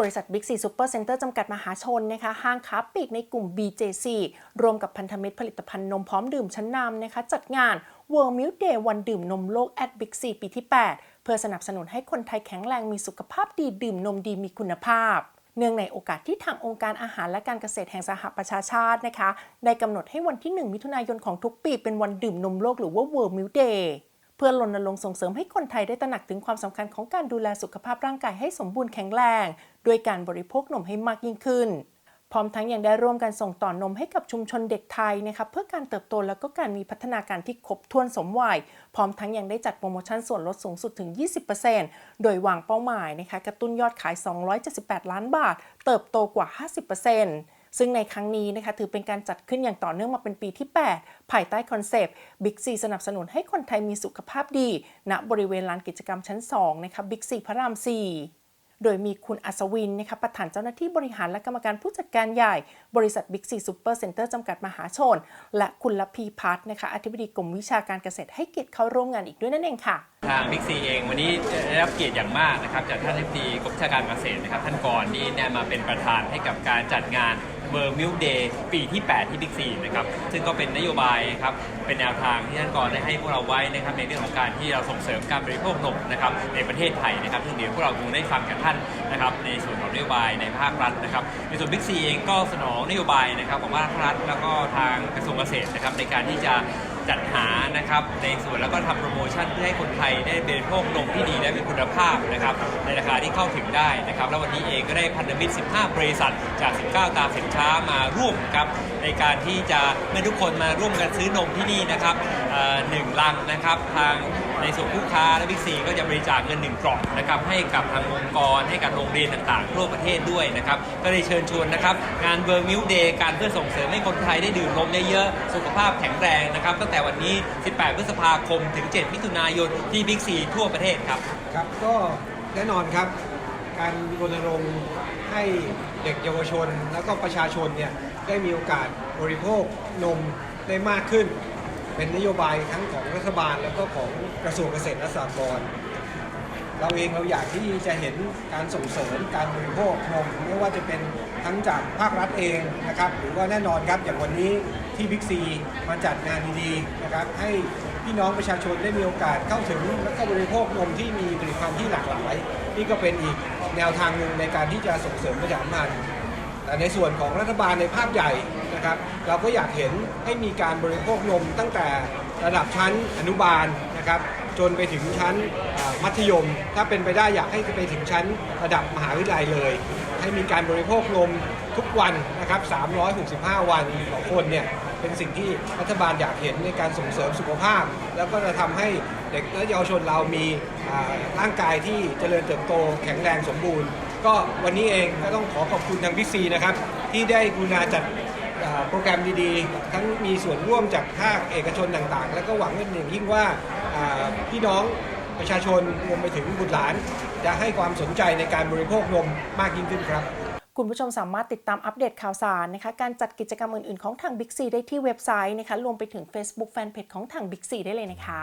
บริษัท Big C Super Center จำกัดมหาชนนะคะห้างค้าปลีกในกลุ่ม BJC รวมกับพันธมิตรผลิตภัณฑ์นมพร้อมดื่มชั้นนำนะคะจัดงาน World Milk Day วันดื่มนมโลก at Big C ปีที่ 8 เพื่อสนับสนุนให้คนไทยแข็งแรงมีสุขภาพดีดื่มนมดีมีคุณภาพเนื่องในโอกาสที่ทางองค์การอาหารและการเกษตรแห่งสหประชาชาตินะคะ ได้กำหนดให้วันที่ 1 มิถุนายนของทุกปีเป็นวันดื่มนมโลกหรือว่า World Milk Day เพื่อรณรงค์ส่งเสริมให้คนไทยได้ตระหนักถึงความสำคัญของการดูแลสุขภาพร่างกายให้สมบูรณ์แข็งแรง ด้วยการบริโภคนมให้มากยิ่งขึ้น พร้อมทั้งยังได้ร่วมกันส่งต่อนมให้กับชุมชนเด็กไทยนะคะเพื่อการเติบโตและก็การมีพัฒนาการที่ครบถ้วนสมวัย พร้อมทั้งยังได้จัดโปรโมชั่นส่วนลดสูงสุดถึง 20%โดยวางเป้าหมายนะคะกระตุ้นยอดขาย 278 ล้านบาท เติบโตกว่า 50%ซึ่งในครั้งนี้นะคะถือเป็นการจัดขึ้นอย่างต่อเนื่องมาเป็นปีที่ 8 ภายใต้คอนเซปต์ Big C สนับสนุนให้คนไทยมีสุขภาพดี ณบริเวณลานกิจกรรมชั้น 2 นะคะ Big C พระราม 4 โดยมีคุณอัศวินนะคะประธานเจ้าหน้าที่บริหารและกรรมการผู้จัดการใหญ่ บริษัทบิ๊กซีซูเปอร์เซ็นเตอร์จำกัดมหาชน และคุณลพีพัฒน์นะคะอธิบดีกรมวิชาการเกษตรให้เกียรติเข้าร่วมงานอีกด้วยนั่นเองค่ะ ทางบิ๊กซีเองวันนี้ได้รับเกียรติอย่างมากนะครับจากท่านอธิบดีกรมวิชาการเกษตรนะครับท่านกรนี่ได้มาเป็นประธานให้กับการจัดงาน เบอร์มิลเดย์ปีที่ 8 ที่บิ๊กซีนะครับ ซึ่งก็เป็นนโยบายครับ เป็นแนวทางที่ท่านกรได้ให้พวกเราไว้นะครับในเรื่องของการที่เราส่งเสริมการบริโภคนมนะครับในประเทศไทยนะครับซึ่งเดี๋ยวพวกเราคงได้ฟังจากท่านนะครับในส่วนของนโยบายในภาครัฐนะครับในส่วนบิ๊กซีเองก็สนองนโยบายนะครับของภาครัฐ แล้วก็ทางกระทรวงเกษตรนะครับในการที่จะ จัดหานะครับในส่วนแล้วก็ทำโปรโมชั่นเพื่อให้คนไทยได้บริโภคนมที่ดีและมีคุณภาพนะครับในราคาที่เข้าถึงได้นะครับแล้ววันนี้เองก็ได้พันธมิตร 15 บริษัทจาก 19 ตามสินค้ามาร่วมครับในการที่จะเมื่อทุกคนมาร่วมกันซื้อนมที่นี่นะครับหนึ่งลังนะครับทาง ในส่วนผู้ค้าและบิ๊กซีก็จะบริจาคเงินหนึ่งกล่องนะครับให้กับทางองค์กรให้กับโรงเรียนต่างๆทั่วประเทศด้วยนะครับก็เลยเชิญชวนนะครับงานเบอร์มิลเดย์การเพื่อส่งเสริมให้คนไทยได้ดื่มนมเยอะๆสุขภาพแข็งแรงนะครับตั้งแต่วันนี้ 18 พฤษภาคม ถึง 7 มิถุนายนที่บิ๊กซีทั่วประเทศครับครับก็แน่นอนครับ การรณรงค์ให้เด็กเยาวชน แล้วก็ประชาชนเนี่ยได้มีโอกาสบริโภคนมได้มากขึ้น เป็นนโยบายทั้งของรัฐบาลแล้วก็ของกระทรวงเกษตรและสหกรณ์เราเองเราอยากที่จะเห็นการส่งเสริมการบริโภคนมไม่ว่าจะเป็นทั้งจากภาครัฐเองนะครับ หรือว่าแน่นอนครับอย่างวันนี้ที่บิ๊กซีมาจัดงานดีๆนะครับ ให้พี่น้องประชาชนได้มีโอกาสเข้าถึงและก็บริโภคนมที่มีผลิตภัณฑ์ที่หลากหลาย นี่ก็เป็นอีกแนวทางหนึ่งในการที่จะส่งเสริมประชาสัมพันธ์แต่ในส่วนของรัฐบาลในภาพใหญ่ นะครับ เราก็อยากเห็นให้มีการบริโภคนมตั้งแต่ระดับชั้นอนุบาลนะครับจนไปถึงชั้นมัธยม ถ้าเป็นไปได้อยากให้ไปถึงชั้นระดับมหาวิทยาลัยเลย ให้มีการบริโภคนมทุกวันนะครับ 365 วันต่อคนเนี่ยเป็นสิ่งที่รัฐบาลอยากเห็นในการส่งเสริมสุขภาพ แล้วก็จะทำให้เด็กและเยาวชนเรามีร่างกายที่เจริญเติบโตแข็งแรงสมบูรณ์ ก็วันนี้เองก็ต้องขอขอบคุณทางบิ๊กซีนะครับที่ได้กรุณาจัด โปรแกรมดีๆ ทั้งมีส่วนร่วมจากภาคเอกชนต่างๆ แล้วก็หวังเป็นอย่างยิ่งว่าอ่าพี่น้องประชาชนรวมไปถึงบุตรหลาน จะให้ความสนใจในการบริโภคนมมากยิ่งขึ้นครับคุณผู้ชมสามารถติดตามอัปเดตข่าวสารนะคะ การจัดกิจกรรมอื่น ๆ ของทาง Big C ได้ที่เว็บไซต์นะคะ รวมไปถึง Facebook Fanpage ของทาง Big C ได้เลยนะคะ